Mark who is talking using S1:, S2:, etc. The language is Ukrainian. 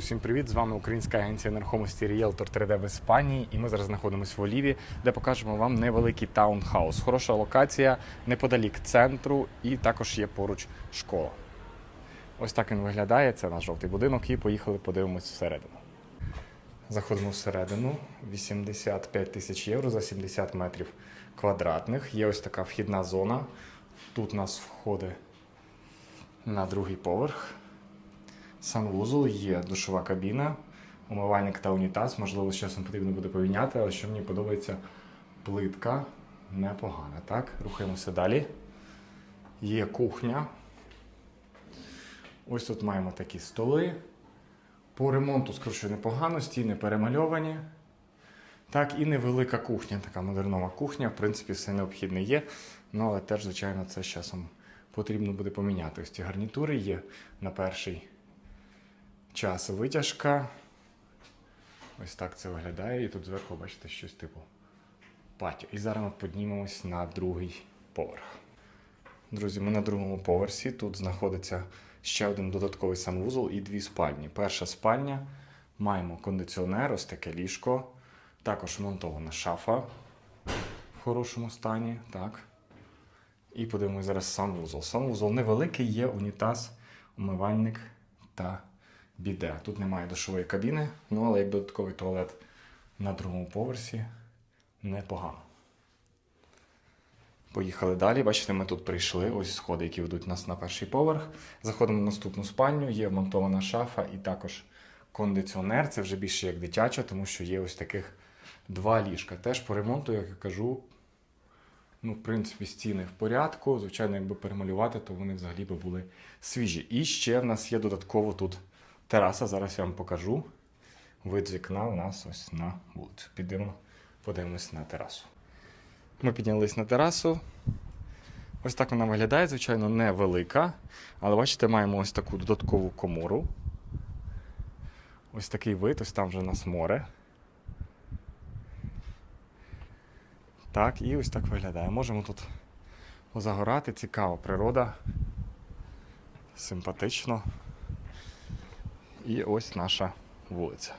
S1: усім привіт! З вами українська агенція нерухомості Realtor 3D в Іспанії. І ми зараз знаходимося в Оліві, де покажемо вам невеликий таунхаус. Хороша локація неподалік центру, і також є поруч школа. Ось так він виглядає. Це наш жовтий будинок. І поїхали подивимось всередину. Заходимо всередину. 85 тисяч євро за 70 метрів квадратних. Є ось така вхідна зона. Тут у нас входить на другий поверх. Санвузол, є душова кабіна, умивальник та унітаз. Можливо, з часом потрібно буде поміняти, але що мені подобається, плитка непогана. Так, рухаємося далі. Є кухня. Ось тут маємо такі столи. По ремонту, скажу, непогано, стіни перемальовані. Так, і невелика кухня, така модернова кухня. В принципі, все необхідне є. Ну, але теж, звичайно, це з часом потрібно буде поміняти. Ось ці гарнітури є на перший час витяжка. Ось так це виглядає. І тут зверху бачите щось типу патіо. І зараз ми піднімемось на другий поверх. Друзі, ми на другому поверсі. Тут знаходиться ще один додатковий санвузол і дві спальні. Перша спальня. Маємо кондиціонер, ось таке ліжко. Також монтована шафа в хорошому стані. Так. І подивимось зараз санвузол. Санвузол невеликий, є унітаз, умивальник та біде. Тут немає душової кабіни, ну але як додатковий туалет на другому поверсі непогано. Поїхали далі. Бачите, ми тут прийшли. Ось сходи, які ведуть нас на перший поверх. Заходимо в наступну спальню, є вмонтована шафа і також кондиціонер. Це вже більше як дитяча, тому що є ось таких два ліжка. Теж по ремонту, як я кажу, Ну, в принципі, стіни в порядку. Звичайно, якби перемалювати, то вони взагалі би були свіжі. І ще в нас є додатково тут тераса. Зараз я вам покажу. Вид з вікна у нас ось на вулицю. Підемо, подивимось на терасу. Ми піднялись на терасу. Ось так вона виглядає, звичайно, невелика. Але бачите, маємо ось таку додаткову комору. Ось такий вид, ось там вже у нас море. Так, і ось так виглядає. Можемо тут позагорати, цікава природа. Симпатично. І ось наша вулиця.